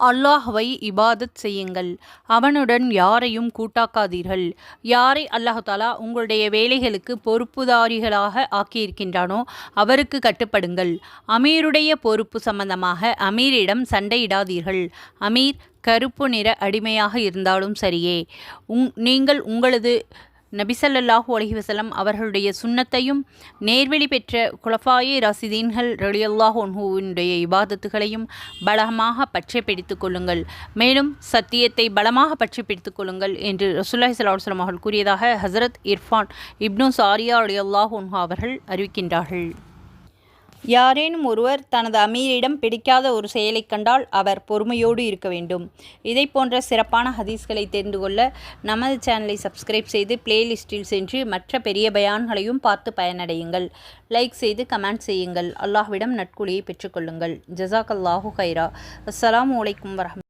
அல்லாஹ்வை இபாதத் செய்யுங்கள். அவனுடன் யாரையும் கூட்டாக்காதீர்கள். யாரை அல்லாஹ் தாலா உங்களுடைய வேலைகளுக்கு பொறுப்புதாரிகளாக ஆக்கியிருக்கின்றானோ அவருக்கு கட்டுப்படுங்கள். அமீருடைய பொறுப்பு சம்பந்தமாக அமீரிடம் சண்டையிடாதீர்கள். அமீர் கருப்பு நிற அடிமையாக இருந்தாலும் சரியே. உங் நீங்கள் உங்களது நபிசல்லாஹூ அலஹிவசலம் அவர்களுடைய சுண்ணத்தையும் நேர்வெளி பெற்ற குலஃபாயே ராசிதீன்கள் ரலியல்லாஹ் ஒன்ஹுவினுடைய இபாதத்துகளையும் பலமாக பற்றி பிடித்து கொள்ளுங்கள். மேலும் சத்தியத்தை பலமாக பற்றி பிடித்து கொள்ளுங்கள் என்று ரசூல்லாஹி சலாஹ் அவர்கள் கூறியதாக ஹசரத் இர்ஃபான் இப்னு சாரியா அலியல்லாஹ் ஒன்ஹு அவர்கள் அறிவிக்கின்றார்கள். யாரேனும் ஒருவர் தனது அமீரிடம் பிடிக்காத ஒரு செயலை கண்டால் அவர் பொறுமையோடு இருக்க வேண்டும். இதை போன்ற சிறப்பான ஹதீஸ்களை தெரிந்து கொள்ள நமது சேனலை சப்ஸ்கிரைப் செய்து பிளேலிஸ்டில் சென்று மற்ற பெரிய பயான்களையும் பார்த்து பயனடையுங்கள். லைக் செய்து கமெண்ட் செய்யுங்கள். அல்லாஹ்விடம் நட்குழியை பெற்றுக்கொள்ளுங்கள். ஜசாக் அல்லாஹு ஹைரா அஸ்லாம் வலைக்கம் வரஹம்